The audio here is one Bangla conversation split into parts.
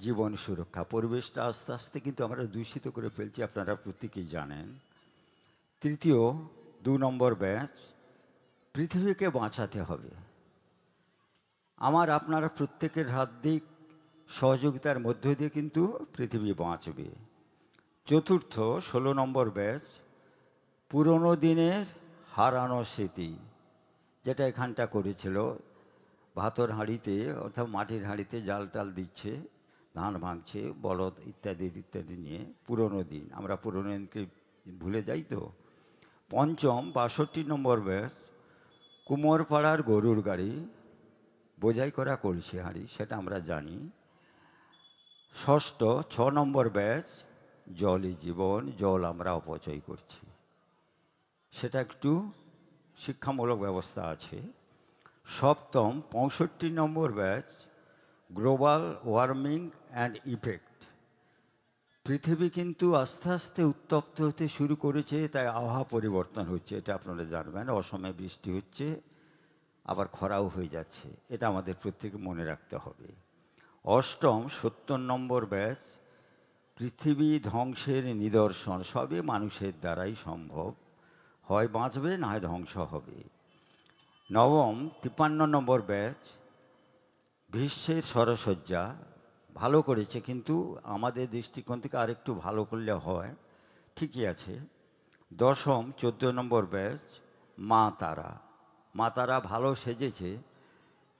জীবন সুরক্ষা। পরিবেশটা আস্তে আস্তে কিন্তু আমরা দূষিত করে ফেলছি, আপনারা প্রত্যেকেই জানেন। তৃতীয়, দু নম্বর ব্যাচ, পৃথিবীকে বাঁচাতে হবে। আমার, আপনারা প্রত্যেকের হাত দিক সহযোগিতার মধ্য দিয়ে কিন্তু পৃথিবী বাঁচবে। চতুর্থ, ষোলো নম্বর ব্যাচ, পুরনো দিনের হারানো স্মৃতি, যেটা এখানটা করেছিল। ভাতর হাঁড়িতে অর্থাৎ মাটির হাঁড়িতে জাল টাল দিচ্ছে। ধান ভাঙছে, বলদ ইত্যাদি ইত্যাদি নিয়ে, পুরনো দিন। আমরা পুরনো দিনকে ভুলে যাই তো? পঞ্চম, বাষট্টি নম্বর ব্যাচ কুমোরপাড়ার গরুর গাড়ি, বোঝাই করা কলসি হাঁড়ি সেটা আমরা জানি। ষষ্ঠ, ছ নম্বর ব্যাচ জলই জীবন, জল আমরা অপচয় করছি। সেটা একটু শিক্ষামূলক ব্যবস্থা আছে। সপ্তম, পঁয়ষট্টি নম্বর batch global warming and effect. পৃথিবী কিন্তু আস্তে আস্তে উত্তপ্ত হতে শুরু করেছে, তাই আবহাওয়া পরিবর্তন হচ্ছে, এটা আপনারা জানবেন। অসময়ে বৃষ্টি হচ্ছে, আবার খরাও হয়ে যাচ্ছে, এটা আমাদের প্রত্যেকে মনে রাখতে হবে। অষ্টম, সত্তর নম্বর ব্যাচ, পৃথিবী ধ্বংসের নিদর্শন, সবই মানুষের দ্বারাই সম্ভব। হয় বাঁচবে, না হয় ধ্বংস হবে। নবম, তিপ্পান্ন নম্বর ব্যাচ ভীষ্মের সরসজ্জা ভালো করেছে, কিন্তু আমাদের দৃষ্টিকোণ থেকে আরেকটু ভালো করলে হয়। ঠিকই আছে। দশম, চোদ্দ নম্বর ব্যাচ, মা তারা। মা তারা ভালো সেজেছে,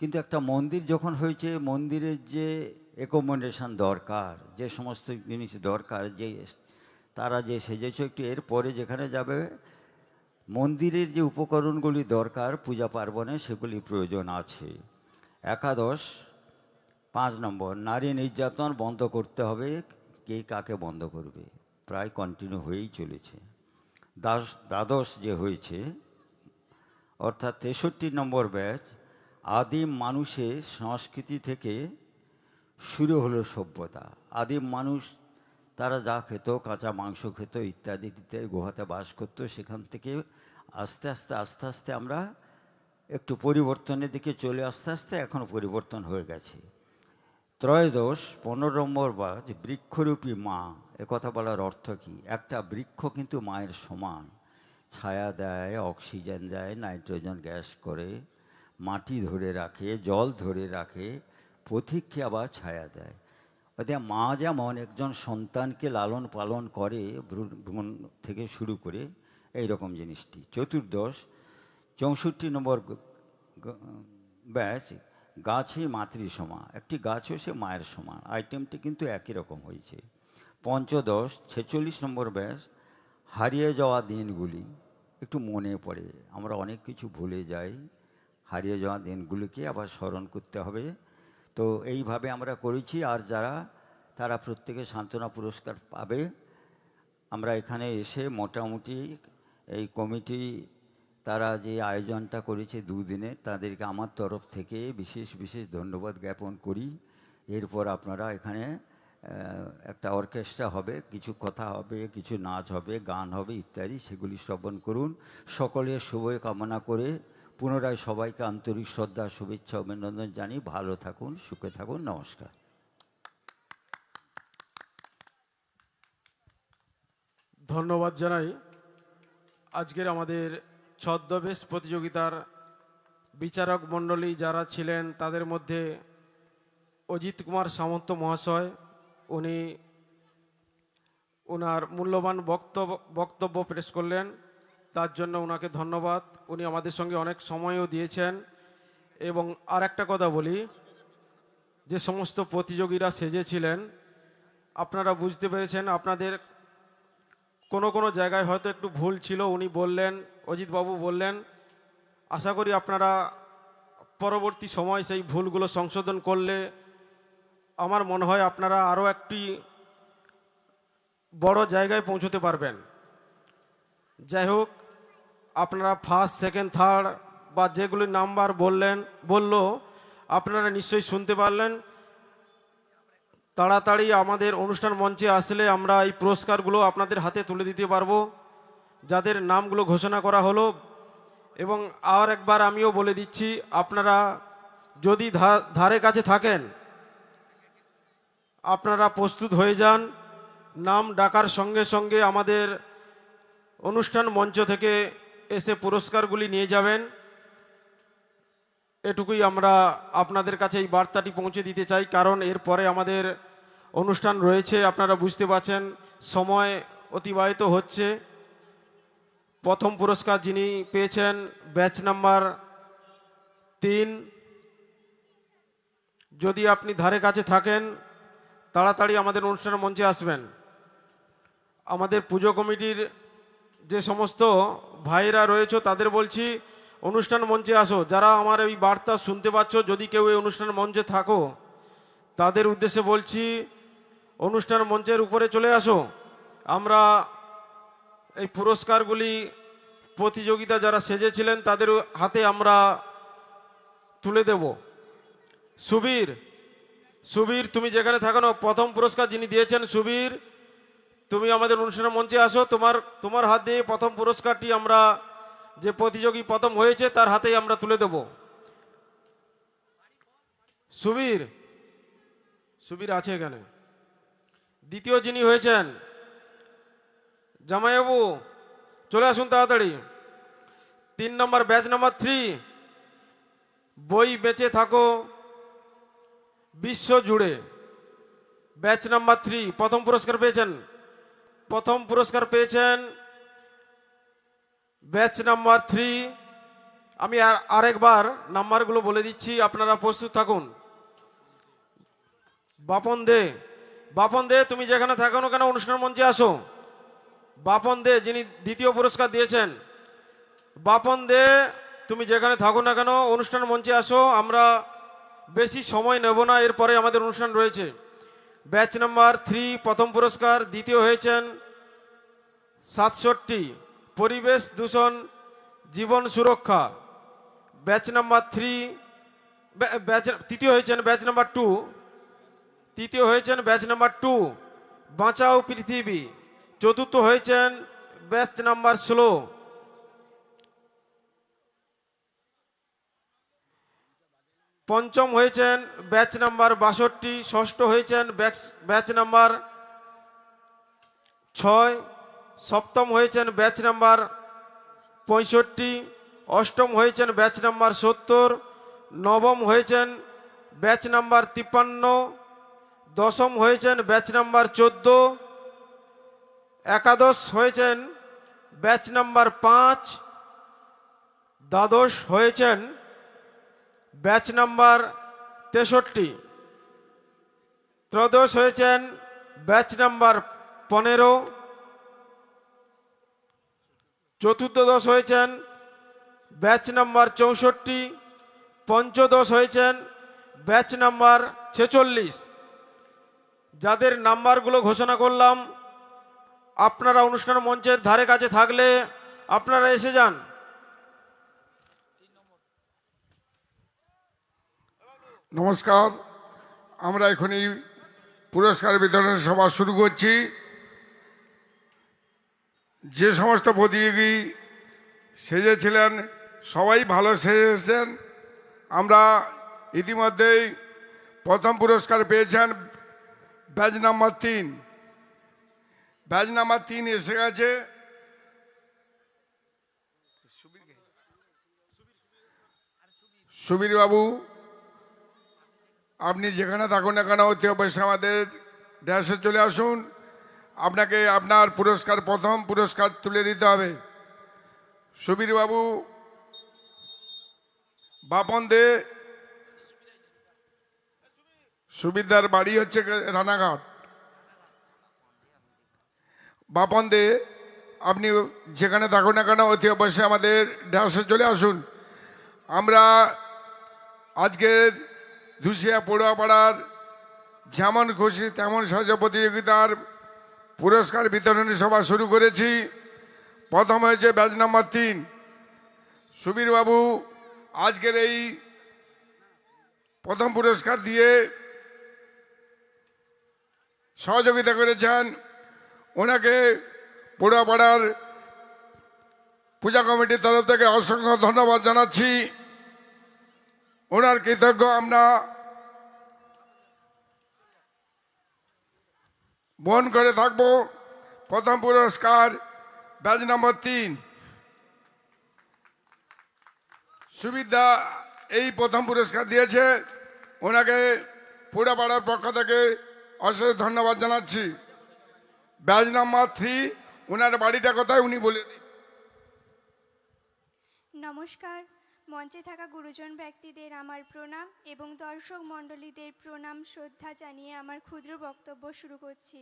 কিন্তু একটা মন্দির যখন হয়েছে, মন্দিরের যে অ্যাকোমোডেশন দরকার, যে সমস্ত জিনিস দরকার, যে তারা যে সেজেছে, একটু এরপরে যেখানে যাবে, মন্দিরের যে উপকরণগুলি দরকার, পূজা পার্বণে সেগুলি প্রয়োজন আছে। একাদশ, পাঁচ নম্বর, নারী নির্যাতন বন্ধ করতে হবে, কে কাকে বন্ধ করবে? প্রায় কন্টিনিউ হয়েই চলেছে। দাস, দ্বাদশ যে হয়েছে, অর্থাৎ তেষট্টি নম্বর ব্যাচ, আদিম মানুষের সংস্কৃতি থেকে শুরু হলো সভ্যতা। আদিম মানুষ, তারা যা খেত, কাঁচা মাংস খেত, ইত্যাদি ইত্যাদি, গুহাতে বাস করতো, সেখান থেকে আস্তে আস্তে আস্তে আস্তে আমরা একটু পরিবর্তনের দিকে চলে আস্তে আস্তে এখন পরিবর্তন হয়ে গেছে। ত্রয়োদশ, পনেরো নম্বর বাজ বৃক্ষরূপী মা কথা বলার অর্থ কি? একটা বৃক্ষ কিন্তু মায়ের সমান। ছায়া দেয়, অক্সিজেন দেয়, নাইট্রোজেন গ্যাস করে, মাটি ধরে রাখে, জল ধরে রাখে পথিককে আবার ছায়া দেয়। অর্থাৎ মা যেমন একজন সন্তানকে লালন পালন করে ভ্রূণ থেকে শুরু করে এই রকম জিনিসটি। চতুর্দশ চৌষট্টি নম্বর ব্যাচ গাছে মাতৃ সমা একটি গাছও সে মায়ের সমান। আইটেমটি কিন্তু একই রকম হয়েছে। পঞ্চদশ, ছেচল্লিশ নম্বর ব্যাচ, হারিয়ে যাওয়া দিনগুলি একটু মনে পড়ে। আমরা অনেক কিছু ভুলে যাই। হারিয়ে যাওয়া দিনগুলিকে আবার স্মরণ করতে হবে। তো এইভাবে আমরা করেছি। আর যারা, তারা প্রত্যেকে সান্ত্বনা পুরস্কার পাবে। আমরা এখানে এসে মোটামুটি এই কমিটি তারা যে আয়োজনটা করেছে দুদিনে, তাদেরকে আমার তরফ থেকে বিশেষ বিশেষ ধন্যবাদ জ্ঞাপন করি। এরপর আপনারা এখানে একটা অর্কেস্ট্রা হবে, কিছু কথা হবে, কিছু নাচ হবে, গান হবে ইত্যাদি, সেগুলি শ্রবণ করুন। সকলের শুভ কামনা করে পুনরায় সবাইকে আন্তরিক শ্রদ্ধা, শুভেচ্ছা, অভিনন্দন জানি ভালো থাকুন, সুখে থাকুন, নমস্কার। ধন্যবাদ জানাই আজকের আমাদের ছদ্মবেশ প্রতিযোগিতার বিচারক মণ্ডলী যারা ছিলেন, তাদের মধ্যে অজিত কুমার সামন্ত মহাশয়, উনি ওনার মূল্যবান বক্তব্য বক্তব্য পেশ করলেন। তার জন্য ওনাকে ধন্যবাদ। উনি আমাদের সঙ্গে অনেক সময়ও দিয়েছেন। এবং আর একটা কথা বলি, যে সমস্ত প্রতিযোগীরা সেজেছিলেন, আপনারা বুঝতে পেরেছেন, আপনাদের কোনো কোনো জায়গায় হয়তো একটু ভুল ছিল, উনি বললেন অজিতবাবু বললেন, আশা করি আপনারা পরবর্তী সময় সেই ভুলগুলো সংশোধন করলে আমার মনে হয় আপনারা আরও একটি বড় জায়গায় পৌঁছতে পারবেন। যাই হোক, আপনারা ফার্স্ট সেকেন্ড থার্ড বা যেগুলি নাম্বার বললেন, বলল, আপনারা নিশ্চয়ই শুনতে পারলেন। তাড়াতাড়ি আমাদের অনুষ্ঠান মঞ্চে আসলে আমরা এই পুরস্কারগুলো আপনাদের হাতে তুলে দিতে পারব, যাদের নামগুলো ঘোষণা করা হলো। এবং আর একবার আমিও বলে দিচ্ছি, আপনারা যদি ধারে কাছে থাকেন, আপনারা প্রস্তুত হয়ে যান। নাম ডাকার সঙ্গে সঙ্গে আমাদের অনুষ্ঠান মঞ্চ থেকে এসে পুরস্কারগুলি নিয়ে যাবেন। এটুকুই আমরা আপনাদের কাছে এই বার্তাটি পৌঁছে দিতে চাই, কারণ এরপরে আমাদের অনুষ্ঠান রয়েছে, আপনারা বুঝতে পারছেন, সময় অতিবাহিত হচ্ছে। প্রথম পুরস্কার যিনি পেয়েছেন, ব্যাচ নাম্বার তিন। যদি আপনি ধারে কাছে থাকেন, তাড়াতাড়ি আমাদের অনুষ্ঠানের মঞ্চে আসবেন। আমাদের পুজো কমিটির যে সমস্ত ভাইরা রয়েছে, তাদের বলছি অনুষ্ঠান মঞ্চে আসো। যারা আমার এই বার্তা শুনতে পাচ্ছ, যদি কেউ এই অনুষ্ঠান মঞ্চে থাকো, তাদের উদ্দেশ্যে বলছি, অনুষ্ঠান মঞ্চের উপরে চলে আসো। আমরা এই পুরস্কারগুলি, প্রতিযোগিতা যারা সেজেছিলেন, তাদের হাতে আমরা তুলে দেব। সুবীর সুবীর, তুমি যেখানে থাকো না, প্রথম পুরস্কার যিনি দিয়েছেন, সুবীর, তুমি আমাদের অনুষ্ঠানের মঞ্চে আসো। তোমার তোমার হাত দিয়ে প্রথম পুরস্কারটি আমরা যে প্রতিযোগী প্রথম হয়েছে, তার হাতেই আমরা তুলে দেব। সুবীর সুবীর আছে এখানে। দ্বিতীয় যিনি হয়েছেন, জামাইবাবু, চলে আসুন তাড়াতাড়ি। তিন নম্বর ব্যাচ নাম্বার থ্রি, বই বেঁচে থাকো, বিশ্ব জুড়ে। ব্যাচ নাম্বার থ্রি, প্রথম পুরস্কার পেয়েছেন। প্রথম পুরস্কার পেয়েছেন ব্যাচ নাম্বার থ্রি। আমি আর আরেকবার নাম্বারগুলো বলে দিচ্ছি, আপনারা প্রস্তুত থাকুন। বাপন দে বাপন দে, তুমি যেখানে থাকো না কেন অনুষ্ঠান মঞ্চে আসো। বাপন দে, যিনি দ্বিতীয় পুরস্কার দিয়েছেন। বাপন দে, তুমি যেখানে থাকো না কেন অনুষ্ঠান মঞ্চে আসো, আমরা বেশি সময় নেব না, এরপরে আমাদের অনুষ্ঠান রয়েছে। ব্যাচ নাম্বার থ্রি, প্রথম পুরস্কার, দ্বিতীয় হয়েছেন সাতষট্টি। পরিবেশ দূষণ, জীবন সুরক্ষা। ব্যাচ নাম্বার থ্রি ব্যাচ, তৃতীয় হয়েছেন ব্যাচ নাম্বার টু। তৃতীয় হয়েছেন ব্যাচ নাম্বার টু, বাঁচাও পৃথিবী। চতুর্থ হয়েছেন ব্যাচ নাম্বার ষোলো। পঞ্চম হয়েছেন ব্যাচ নাম্বার বাষট্টি, ষষ্ঠ হয়েছেন ব্যাচ ব্যাচ নাম্বার ছয়। সপ্তম হয়েছেন ব্যাচ নাম্বার পঁয়ষট্টি, অষ্টম হয়েছেন ব্যাচ নাম্বার সত্তর, নবম হয়েছেন ব্যাচ নাম্বার তিপ্পান্ন, দশম হয়েছেন ব্যাচ নাম্বার চোদ্দ, একাদশ হয়েছেন ব্যাচ নাম্বার পাঁচ, দ্বাদশ হয়েছেন ব্যাচ নাম্বার তেষট্টি, ত্রয়োদশ হয়েছেন ব্যাচ নাম্বার পনেরো চতুর্দশ হয়েছেন, ব্যাচ নাম্বার চৌষট্টি পঞ্চদশ হয়েছেন, ব্যাচ নাম্বার ছেচল্লিশ। যাদের নাম্বারগুলো ঘোষণা করলাম, আপনারা অনুষ্ঠান মঞ্চের ধারে কাছে থাকলে আপনারা এসে যান। নমস্কার, আমরা এখনই পুরস্কার বিতরণের সভা শুরু করছি। যে সমস্ত প্রতিযোগী সেজেছিলেন, সবাই ভালো সেজেছেন। আমরা ইতিমধ্যেই প্রথম পুরস্কার পেয়েছেন ব্যাচ নাম্বার তিন। ব্যাচ নাম্বার তিন এসে গেছে। সুবীর বাবু আপনি যেখানে থাকুন না কেন, অতি অবশ্যই আমাদের ড্যাশে চলে আসুন। আপনাকে আপনার পুরস্কার, প্রথম পুরস্কার তুলে দিতে হবে। সুবীর বাবু বাপন দে। সুবিধার বাড়ি হচ্ছে রানাঘাট। বাপন দে, আপনি যেখানে থাকুন না কেন, অতি অবশ্যই আমাদের ড্যাশে চলে আসুন। আমরা আজকের দুশিয়া পড়ুয়াপাড়ার যেমন খুশি, তেমন সহজ প্রতিযোগিতার পুরস্কার বিতরণী সভা শুরু করেছি। প্রথম হয়েছে ব্যাচ নাম্বার তিন। সুবীরবাবু আজকের এই প্রথম পুরস্কার দিয়ে সহযোগিতা করেছেন। ওনাকে পড়ুয়াপাড়ার পূজা কমিটির তরফ থেকে অসংখ্য ধন্যবাদ জানাচ্ছি। ওনার কৃতজ্ঞ আমরা বহন করে থাকব। প্রথম পুরস্কার ব্যাচ নম্বর তিন। সুবিধা এই প্রথম পুরস্কার দিয়েছে। ওনাকে পুরাপাড়ার পক্ষ থেকে অশেষ ধন্যবাদ জানাচ্ছি। ব্যাচ নাম্বার থ্রি, ওনার বাড়িটা কোথায়? উনি বলে দিন। নমস্কার। মঞ্চে থাকা গুরুজন ব্যক্তিদের আমার প্রণাম এবং দর্শক মণ্ডলীদের প্রণাম, শ্রদ্ধা জানিয়ে আমার ক্ষুদ্র বক্তব্য শুরু করছি।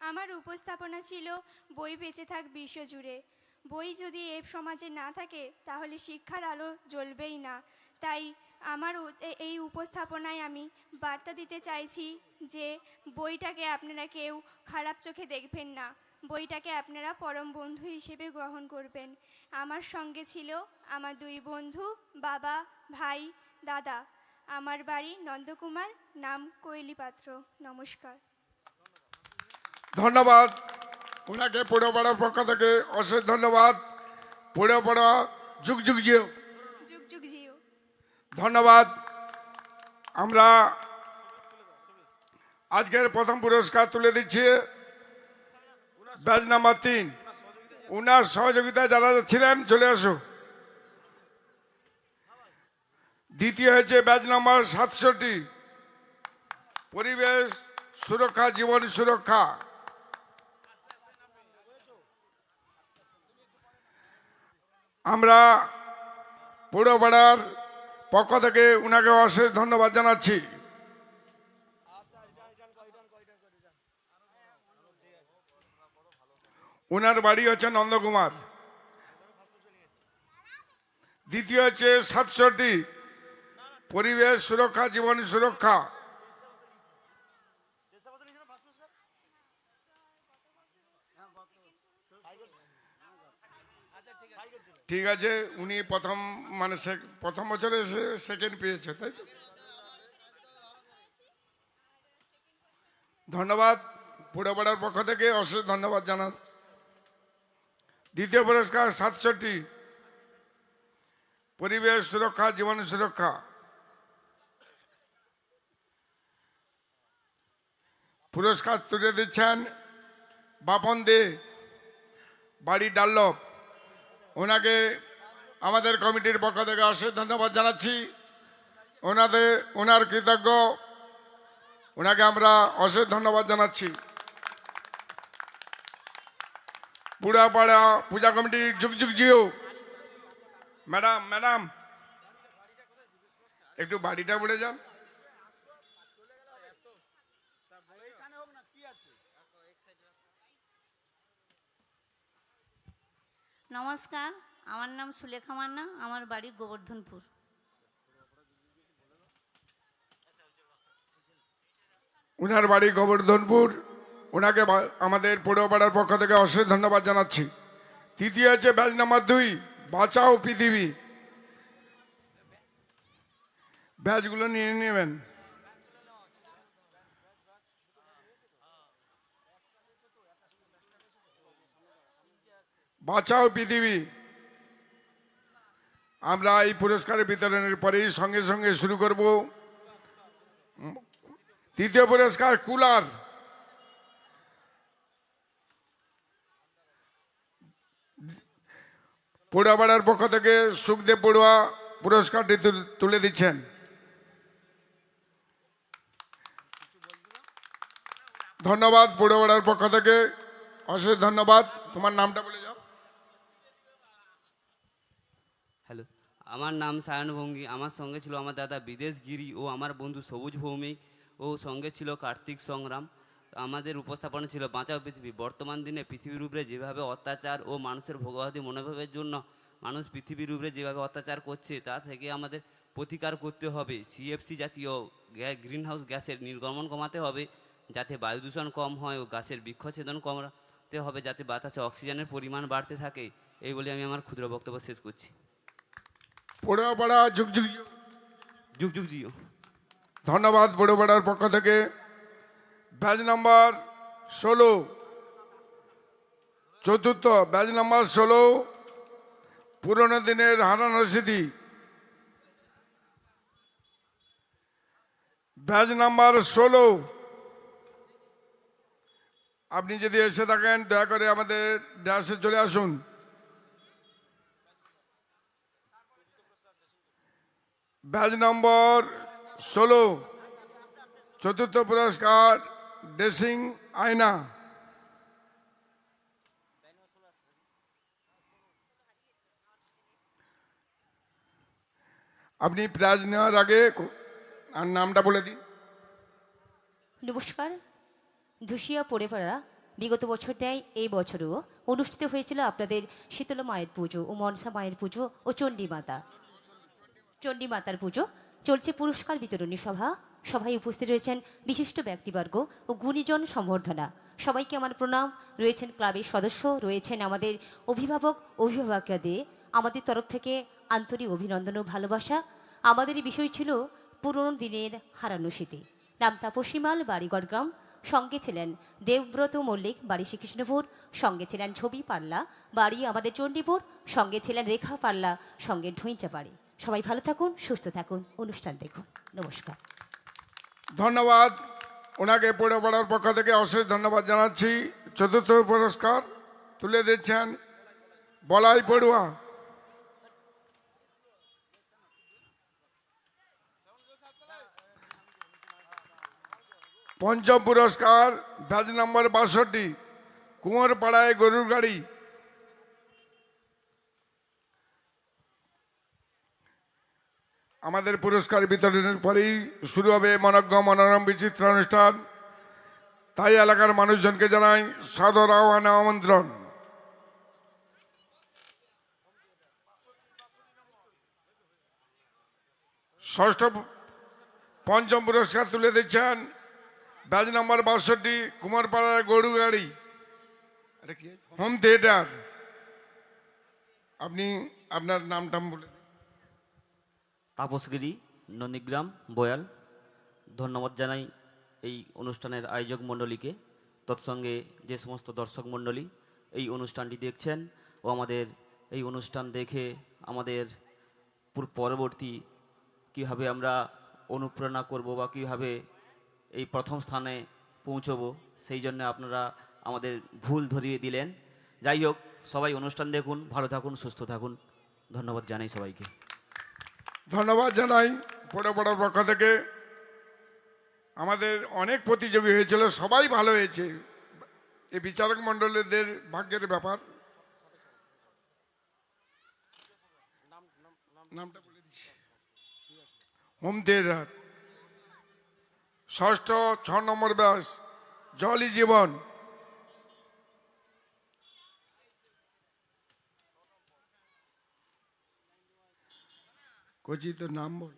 আমার উপস্থাপনা ছিল, বই বেঁচে থাক বিশ্বজুড়ে। বই যদি এ সমাজে না থাকে, তাহলে শিক্ষার আলো জ্বলবেই না। তাই আমার এই উপস্থাপনায় আমি বার্তা দিতে চাইছি যে, বইটাকে আপনারা কেউ খারাপ চোখে দেখবেন না। বইটাকে আপনারা পরম বন্ধু হিসেবে গ্রহণ করবেন। আমার সঙ্গে ছিল আমার দুই বন্ধু বাবা ভাই দাদা। আমার বাড়ি নন্দকুমার নাম কোয়েলি পাত্র নমস্কার। ধন্যবাদ। ওনাকে পুরোপাড়ার পক্ষ থেকে অশেষ ধন্যবাদ। পুরোপাড়া যুগ যুগ জিও। যুগ যুগ জিও। ধন্যবাদ। আমরা আজকের প্রথম পুরস্কার তুলে দিচ্ছি। ব্যাচ নাম্বার তিন উনার সহযোগিতায় যারা ছিলেন, চলে আসো। দ্বিতীয় হয়েছে ব্যাচ নাম্বার সাতষট্টি পরিবেশ সুরক্ষা, জীবন সুরক্ষা। আমরা পৌরপাড়ার পক্ষ থেকে উনাকে অশেষ ধন্যবাদ জানাচ্ছি। ওনার বাড়ি হচ্ছে নন্দকুমার। দ্বিতীয় হচ্ছে সাতষট্টি। পরিবেশ সুরক্ষা, জীবন সুরক্ষা। ঠিক আছে, উনি প্রথম মানে প্রথম বছরে সেকেন্ড পেয়েছে, তাই তো? ধন্যবাদ পুরোপাড়ার পক্ষ থেকে অশেষ ধন্যবাদ জানা দ্বিতীয় পুরস্কার সাতষট্টি। পরিবেশ সুরক্ষা, জীবন সুরক্ষা। পুরস্কার তুলে দিচ্ছেন বাপন দে, বাড়ি ডাল্লভ ওনাকে আমাদের কমিটির পক্ষ থেকে অশেষ ধন্যবাদ জানাচ্ছি। ওনাদের, ওনার কৃতজ্ঞ। ওনাকে আমরা অশেষ ধন্যবাদ জানাচ্ছি। পুরাপাড়া পূজা কমিটির যুগ যুগ জিও ম্যাডাম ম্যাডাম একটু বাড়িটা বলে যান নমস্কার আমার নাম সুলেখা মান্না আমার বাড়ি গোবর্ধনপুর ওনার বাড়ি গোবর্ধনপুর ওনাকে আমাদের পৌরপাড়ার পক্ষ থেকে অশেষ ধন্যবাদ জানাচ্ছি। তৃতীয় হচ্ছে ব্যাচ নাম্বার দুই, বাঁচাও পৃথিবী। ব্যাচগুলো নিয়ে নেবেন। বাঁচাও পৃথিবী। আমরা এই পুরস্কারের বিতরণের পরেই সঙ্গে সঙ্গে শুরু করব। তৃতীয় পুরস্কার কুলার। পড়ুয়াপাড়ার পক্ষ থেকে সুখদেব পড়ুয়া পুরস্কারটি তুল- দিচ্ছেন। ধন্যবাদ পড়ুয়াপাড়ার পক্ষ থেকে। অশেষ ধন্যবাদ। তোমার নামটা বলে যাও। হ্যালো, আমার নাম সায়ন ভঙ্গি। আমার সঙ্গে ছিল আমার দাদা বিদেশ গিরি ও আমার বন্ধু সবুজ ভৌমিক ও সঙ্গে ছিল কার্তিক সংগ্রাম। আমাদের উপস্থাপনা ছিল বাঁচাও পৃথিবী। বর্তমান দিনে পৃথিবীর উপরে যেভাবে অত্যাচার ও মানুষের ভোগবাদী মনোভাবের জন্য মানুষ পৃথিবীর উপরে যেভাবে অত্যাচার করছে তা থেকে আমাদের প্রতিকার করতে হবে। সিএফসি জাতীয় গ্রিন হাউস গ্যাসের নির্গমন কমাতে হবে যাতে বায়ু দূষণ কম হয় ও গাছের বৃক্ষছেদন কমাতে হবে যাতে বাতাসে অক্সিজেনের পরিমাণ বাড়তে থাকে। এই বলে আমি আমার ক্ষুদ্র বক্তব্য শেষ করছি। পড়ুয়াপাড়া যুগ যুগ জিও। যুগ যুগ জিও। ধন্যবাদ বড়পাড়ার পক্ষ থেকে। ব্যাচ নাম্বার ষোলো। চতুর্থ ব্যাচ নাম্বার ষোলো, পুরনো দিনের হারানো স্মৃতি ব্যাচ নাম্বার ষোলো। আপনি যদি এসে থাকেন, দয়া করে আমাদের ড্যাশে চলে আসুন। ব্যাচ নম্বর ষোলো, চতুর্থ পুরস্কার ড্রেসিং আয়না আপনি প্রাইজ নেওয়ার আগে আর নামটা বলে দিন। নমস্কার। ধুসিয়া পরিবারা বিগত বছরটাই এই বছরও অনুষ্ঠিত হয়েছিল আপনাদের শীতলা মায়ের পুজো ও মনসা মায়ের পুজো ও চণ্ডী মাতা। চণ্ডী মাতার পুজো চলছে পুরস্কার বিতরণী সভা। সভায় উপস্থিত রয়েছেন বিশিষ্ট ব্যক্তিবর্গ ও গুণীজন সম্বর্ধনা সবাইকে আমার প্রণাম। রয়েছেন ক্লাবের সদস্য, রয়েছেন আমাদের অভিভাবক, অভিভাবকদের। আমাদের তরফ থেকে আন্তরিক অভিনন্দন ও ভালোবাসা। আমাদের বিষয় ছিল পুরনো দিনের হারানো স্মৃতি। নাম তাপসীমাল, বাড়িগড় গ্রাম। সঙ্গে ছিলেন দেবব্রত মল্লিক, বাড়ি শ্রীকৃষ্ণপুর। সঙ্গে ছিলেন ছবি পাল্লা, বাড়ি আমাদের চণ্ডীপুর। সঙ্গে ছিলেন রেখা পাল্লা, সঙ্গে ঢুইচা বাড়ি। সবাই ভালো থাকুন, সুস্থ থাকুন। অনুষ্ঠান দেখুন। নমস্কার। ধন্যবাদ। ওনাকে পড়ে পড়ার পক্ষ থেকে অশেষ ধন্যবাদ জানাচ্ছি। চতুর্থ পুরস্কার তুলে দিচ্ছেন বলাই পড়ুয়া। পঞ্চম পুরস্কার ব্যাচ নম্বর বাষট্টি, কুমারপাড়ায় গরুর গাড়ি। আমাদের পুরস্কার বিতরণের পরেই শুরু হবে মনজ্ঞ মনোরম বিচিত্র অনুষ্ঠান। তাই এলাকার মানুষজনকে জানাই সাদর আহ্বান আমন্ত্রণ। ষষ্ঠ পঞ্চম পুরস্কার তুলে দিচ্ছেন ব্যাচ নম্বর বাষট্টি, কুমারপাড়ার গরু গাড়ি হোম থিয়েটার আপনি আপনার নামটাম বলে। তাপসগিরি, নন্দীগ্রাম, বয়াল। ধন্যবাদ জানাই এই অনুষ্ঠানের আয়োজক মণ্ডলীকে। তৎসঙ্গে যে সমস্ত দর্শক মণ্ডলী এই অনুষ্ঠানটি দেখছেন ও আমাদের এই অনুষ্ঠান দেখে আমাদের পরবর্তী কীভাবে আমরা অনুপ্রেরণা করব বা কীভাবে এই প্রথম স্থানে পৌঁছবো, সেই জন্য আপনারা আমাদের ভুল ধরিয়ে দিলেন। যাই হোক, সবাই অনুষ্ঠান দেখুন, ভালো থাকুন, সুস্থ থাকুন। ধন্যবাদ জানাই সবাইকে। ধন্যবাদ জানাই পড়ে পড়ার পক্ষ থেকে। আমাদের অনেক প্রতিযোগী হয়েছিল, সবাই ভালো হয়েছে। এই বিচারক মণ্ডলীদের ভাগ্যের ব্যাপার। নামটা বলে দিচ্ছি। ষষ্ঠ, ছ নম্বর ব্যাস জলই জীবন। কচি তোর নাম বল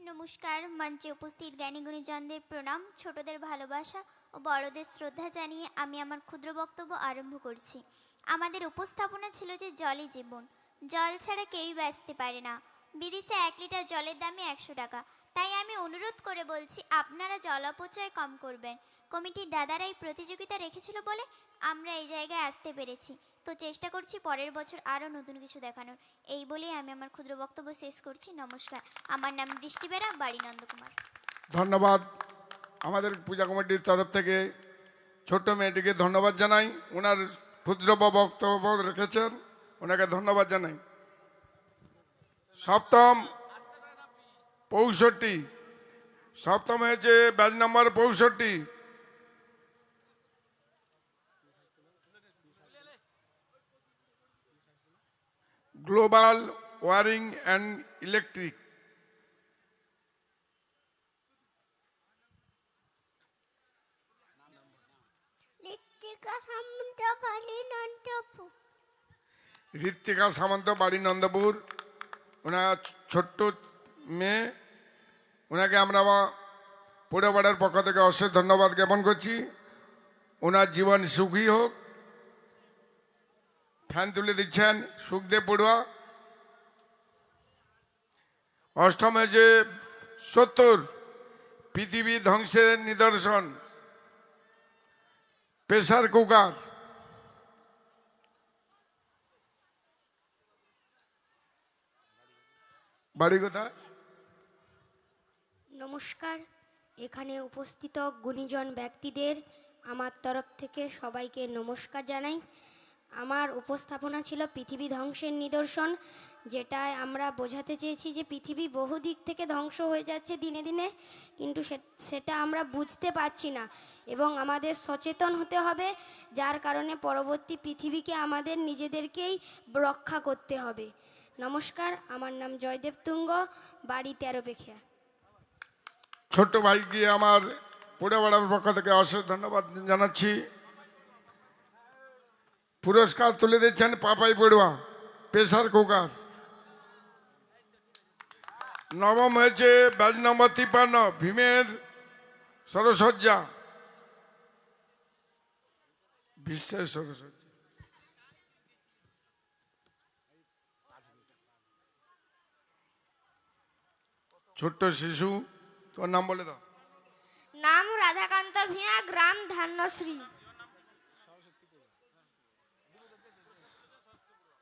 নমস্কার, মঞ্চে উপস্থিত জ্ঞানী গুণীজনদের প্রণাম, ছোটদের ভালোবাসা ও বড়দের শ্রদ্ধা জানিয়ে আমি আমার ক্ষুদ্র বক্তব্য আরম্ভ করছি। আমাদের উপস্থাপনা ছিল যে জলই জীবন। জল ছাড়া কেউই বাঁচতে পারে না। বিদেশে এক লিটার জলের দামে একশো টাকা। তাই আমি অনুরোধ করে বলছি আপনারা জল অপচয় কম করবেন। কমিটির দাদারা এই প্রতিযোগিতা রেখেছিল বলে আমরা এই জায়গায় আসতে পেরেছি। তো চেষ্টা করছি পরের বছর আরও নতুন কিছু দেখানোর। এই বলেই আমি আমার ক্ষুদ্র বক্তব্য শেষ করছি। নমস্কার। আমার নাম বৃষ্টি বেরা, বাড়ি নন্দকুমার। ধন্যবাদ আমাদের পূজা কমিটির তরফ থেকে। ছোট্ট মেয়েটিকে ধন্যবাদ জানাই। ওনার ক্ষুদ্র বক্তব্য রেখেছেন। ওনাকে ধন্যবাদ জানাই। সপ্তম পৌষট্টি সপ্তম হয়েছে batch number পৌষট্টি global warming and electric. Ritwika Samanta বাড়ি নন্দপুর। ঋত্বিকা সামন্ত বাড়ি নন্দপুর। ওনার ছোট্ট মেয়ে ওনাকে আমরা পরিবারের পক্ষ থেকে অশেষ ধন্যবাদ জ্ঞাপন করছি। ওনার জীবন সুখী হোক। ফ্যান তুলে দিচ্ছেন সুখদেব পড়ুয়া। অষ্টম হয়েছে সত্তর, পৃথিবী ধ্বংসের নিদর্শন। Pressure cooker. বাড়ি কোথায়? নমস্কার। এখানে উপস্থিত গুণীজন ব্যক্তিদের আমার তরফ থেকে সবাইকে নমস্কার জানাই। আমার উপস্থাপনা ছিল পৃথিবী ধ্বংসের নিদর্শন, যেটায় আমরা বোঝাতে চেয়েছি যে পৃথিবী বহু দিক থেকে ধ্বংস হয়ে যাচ্ছে দিনে দিনে, কিন্তু সেটা আমরা বুঝতে পারছি না এবং আমাদের সচেতন হতে হবে, যার কারণে পরবর্তী পৃথিবীকে আমাদের নিজেদেরকেই রক্ষা করতে হবে। নমস্কার, আমার নাম জয়দেব তুঙ্গ, বাড়ি তেরো পেখিয়া। ছোট্ট ভাইকে আমার পড়াবার পক্ষ থেকে অশেষ ধন্যবাদ জানাচ্ছি। পুরস্কার তুলে দিচ্ছেন পাপাই পড়ুয়া, প্রেসার কুকার। নবম হয়েছে ব্যাচ নম্বর তিপ্পান্ন, ভীমের সরসজ্জা। বিশ্বের সরসজ্জা। ছোট্ট শিশু তোর নাম বলে দাও। নাম রাধাকান্ত ভিয়া গ্রাম ধান্যশ্রী।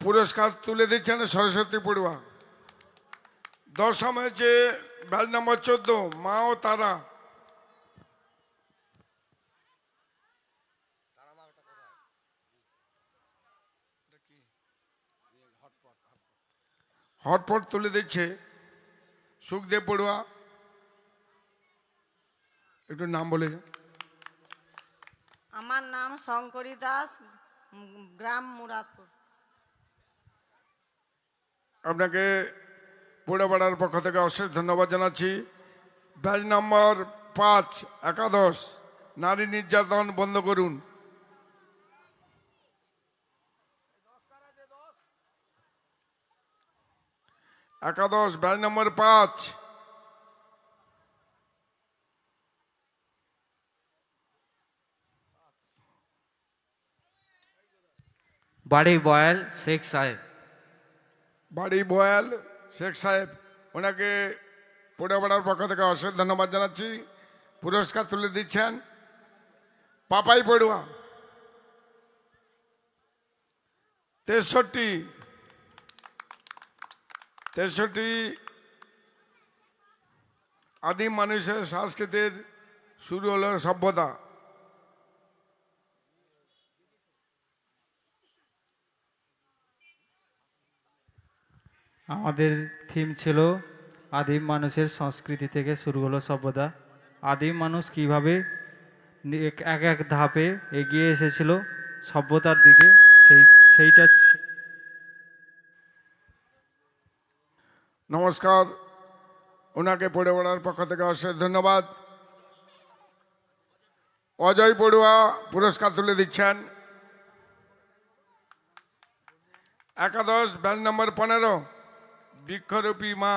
পুরস্কার তুলে দিচ্ছেন সরস্বতী পড়ুয়া। দশম হয়েছে ব্যাচ নম্বর চোদ্দ মা ও তারা। হটপট তুলে দিচ্ছে সুখদেব পড়ুয়া। একটু নাম বলে যাও। আমার নাম শঙ্করী দাস গ্রাম মুরাদপুর। আপনাকে পড়াপাড়ার পক্ষ থেকে অশেষ ধন্যবাদ জানাচ্ছি। ব্যাচ নম্বর পাঁচ একাদশ নারী নির্যাতন বন্ধ করুন। একাদশ ব্যাচ নম্বর পাঁচ। বাড়ি বয়াল শেখ সাহেব। বাড়ি বয়াল শেখ সাহেব, ওনাকে পড়াপাড়ার পক্ষ থেকে অশেষ ধন্যবাদ জানাচ্ছি। পুরস্কার তুলে দিচ্ছেন পাপাই পড়ুয়া। তেষট্টি তেষট্টি আদিম মানুষের সংস্কৃতির শুরু হলো সভ্যতা। আমাদের থিম ছিল আদিম মানুষের সংস্কৃতি থেকে শুরু হলো সভ্যতা। আদিম মানুষ কীভাবে এক এক ধাপে এগিয়ে এসেছিল সভ্যতার দিকে, সেই, সেইটা নমস্কার। ওনাকে পড়ে পড়ার পক্ষ থেকে অশেষ ধন্যবাদ। অজয় পড়ুয়া পুরস্কার তুলে দিচ্ছেন। একাদশ ব্যাচ নম্বর পনেরো। বৃক্ষরূপী মা।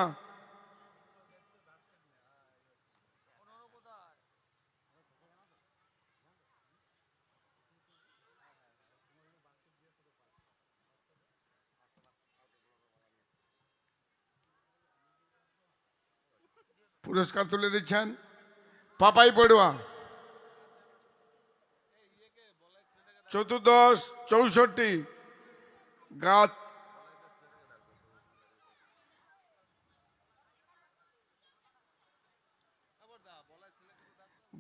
পুরস্কার তুলে দিচ্ছেন পাপাই পড়ুয়া। চতুর্দশ চৌষট্টি গাছ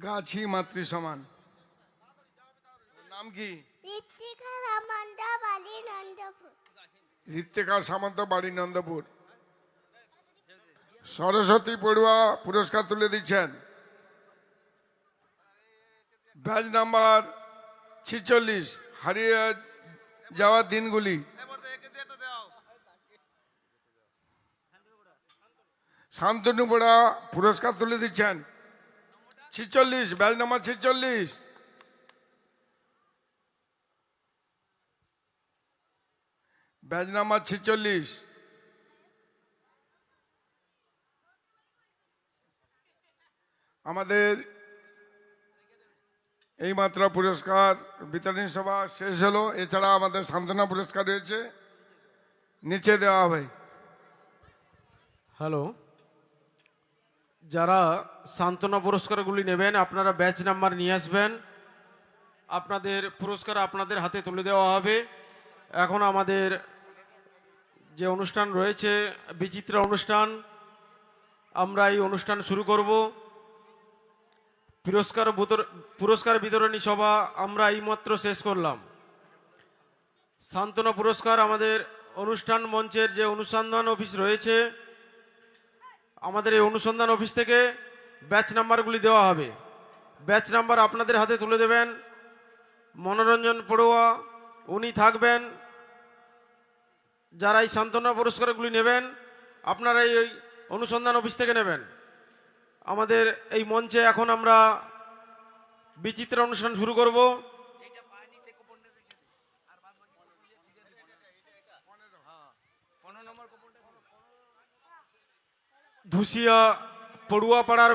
গাছি মাতৃ সমান। নাম কি? ঋত্বিকা সামন্ত বাড়ি নন্দপুর। সরস্বতী পড়ুয়া পুরস্কার তুলে দিচ্ছেন। ব্যাচ নাম্বার ছিচল্লিশ হারিয়ে যাওয়ার দিনগুলি। শান্তনু পড়া পুরস্কার তুলে দিচ্ছেন। ছিচল্লিশ ব্যাচ নাম্বার ছিচল্লিশ। ব্যাচ নাম্বার ছিচল্লিশ। আমাদের এইমাত্র পুরস্কার বিতরণী সভা শেষ হলো। এছাড়া আমাদের সান্ত্বনা পুরস্কার রয়েছে। নিচে দেওয়া হবে। হ্যালো। যারা সান্ত্বনা পুরস্কারগুলি নেবেন, আপনারা ব্যাচ নাম্বার নিয়ে আসবেন। আপনাদের পুরস্কার আপনাদের হাতে তুলে দেওয়া হবে। এখন আমাদের যে অনুষ্ঠান রয়েছে, বিচিত্রা অনুষ্ঠান, আমরা এই অনুষ্ঠান শুরু করব। পুরস্কার পুরস্কার বিতরণী সভা আমরা এইমাত্র শেষ করলাম। সান্ত্বনা পুরস্কার আমাদের অনুষ্ঠান মঞ্চের যে অনুসন্ধান অফিস রয়েছে আমাদের এই অনুসন্ধান অফিস থেকে ব্যাচ নাম্বারগুলি দেওয়া হবে। ব্যাচ নাম্বার আপনাদের হাতে তুলে দেবেন। মনোরঞ্জন পড়ুয়া, উনি থাকবেন। যারা এই সান্ত্বনা পুরস্কারগুলি নেবেন, আপনারা এই অনুসন্ধান অফিস থেকে নেবেন। আমাদের এই মঞ্চে এখন আমরা বিচিত্রা অনুষ্ঠান শুরু করব। ধুসিয়া পড়ুয়া পাড়ার